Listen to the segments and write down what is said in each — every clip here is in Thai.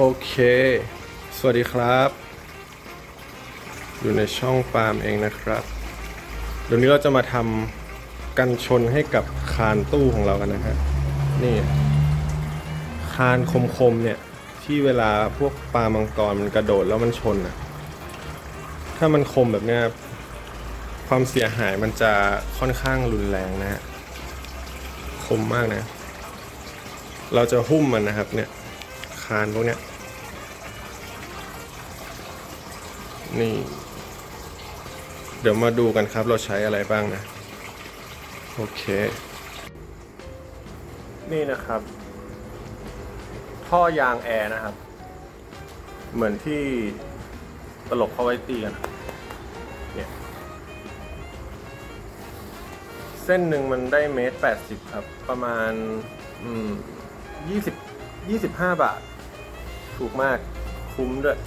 โอเค สวัสดีครับ อยู่ในช่องปาล์มเองนะครับ เดี๋ยวนี้เราจะมาทำกันชนให้กับคานตู้ของเรากันนะฮะ นี่ คานคมๆเนี่ย ที่เวลาพวกปลามังกรมันกระโดดแล้วมันชนอะถ้ามันคมแบบเนี้ยความเสียหายมันจะค่อนข้างรุนแรงนะฮะ คมมากนะ เราจะหุ้มมันนะครับเนี่ย คานพวกเนี้ยนี่ เดี๋ยวมาดูกันครับเราใช้อะไรบ้างนะ โอเค นี่นะครับ ท่อยางแอร์นะครับ เหมือนที่ตลกเขาไว้ตีกันเนี่ยเส้นหนึ่งมันได้เมตรแปดสิบครับ ประมาณ อืมยี่สิบยี่สิบห้าบาท ถูกมากคุ้มด้วย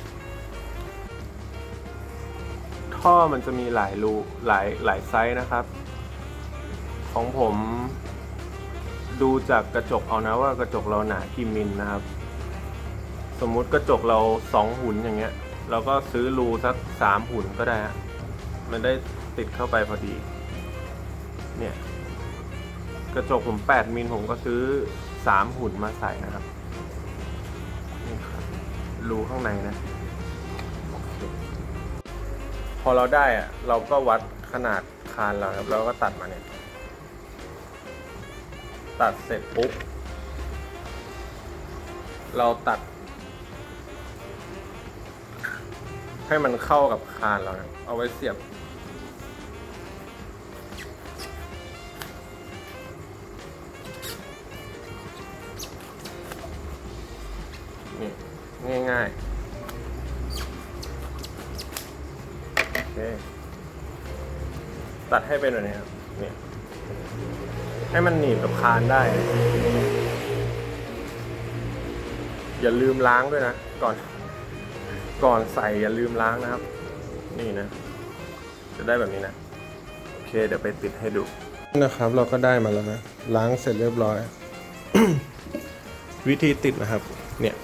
ท่อมันจะมีหลายรูหลายหลายไซส์นะครับ ของผมดูจากกระจกเอานะว่ากระจกเราหนากี่มิลนะครับ สมมุติกระจกเราสองหุ่นอย่างเงี้ยเราก็ซื้อรูสักสามหุ่นก็ได้ฮะมันได้ติดเข้าไปพอดี เนี่ย กระจกผมแปดมิลผมก็ซื้อสามหุ่นมาใส่นะครับ รูข้างในนะ พอเราได้อะเราก็วัดขนาดคานเราครับแล้วก็ตัดมาเนี่ย ตัดเสร็จปุ๊บ เราตัด ให้มันเข้ากับคานเรานะเอาไว้เสียบ ง่ายๆโอเคตัดให้เป็นแบบนี้ครับเนี่ยให้มันหนีบกับคานได้ อย่าลืมล้างด้วยนะ ก่อน ก่อนใส่อย่าลืมล้างนะครับ นี่นะ จะได้แบบนี้นะ โอเค เดี๋ยวไปติดให้ดูนะครับ เราก็ได้มาแล้วนะ ล้างเสร็จเรียบร้อย วิธีติดนะครับ เนี่ย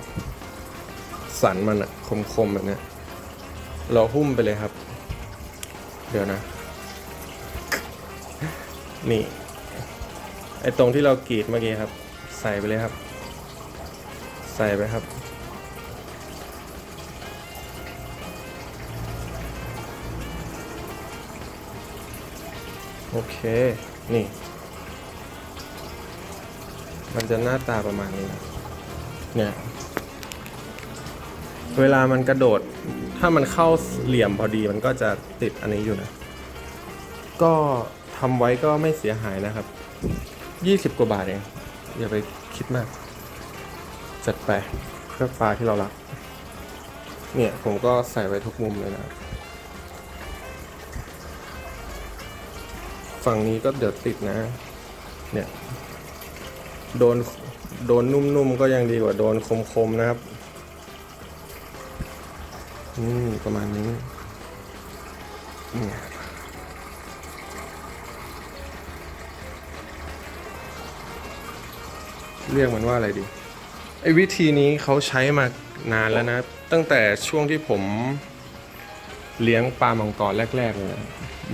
สันมันอะคมๆแบบเนี้ยเราหุ้มไปเลยครับ เดี๋ยวนะ นี่ ไอตรงที่เรากรีดเมื่อกี้ครับ ใส่ไปเลยครับ ใส่ไปครับ โอเค นี่ มันจะหน้าตาประมาณนี้ เนี่ย เวลามันกระโดด ถ้ามันเข้าเหลี่ยมพอดีมันก็จะติดอันนี้อยู่นะ ก็ทำไว้ก็ไม่เสียหายนะครับ 20 กว่าบาทเอง อย่าไปคิดมาก จัดไปเพื่อปลาที่เรารัก เนี่ยผมก็ใส่ไว้ทุกมุมเลยนะ ฝั่งนี้ก็เดี๋ยวติดนะ เนี่ย โดน โดนนุ่มๆก็ยังดีกว่าโดนคมๆนะครับ อืมประมาณนี้เนี่ยเรียกมันว่าอะไรดีไอ้วิธีนี้เขาใช้มานานแล้วนะ ตั้งแต่ช่วงที่ผมเลี้ยงปลามังกรแรกๆเลย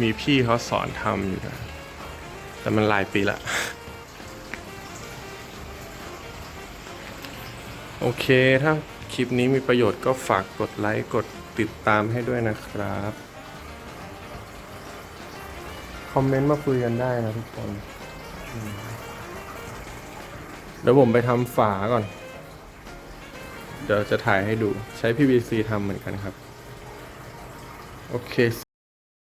มีพี่เขาสอนทำอยู่นะแต่มันหลายปีละโอเคถ้า คลิปนี้มีประโยชน์ก็ฝากกดไลค์กดติดตามให้ด้วยนะครับ คอมเมนต์มาคุยกันได้นะทุกคนเดี๋ยวผมไปทำฝาก่อน เดี๋ยวจะถ่ายให้ดูใช้ PVC ทำเหมือนกันครับ โอเค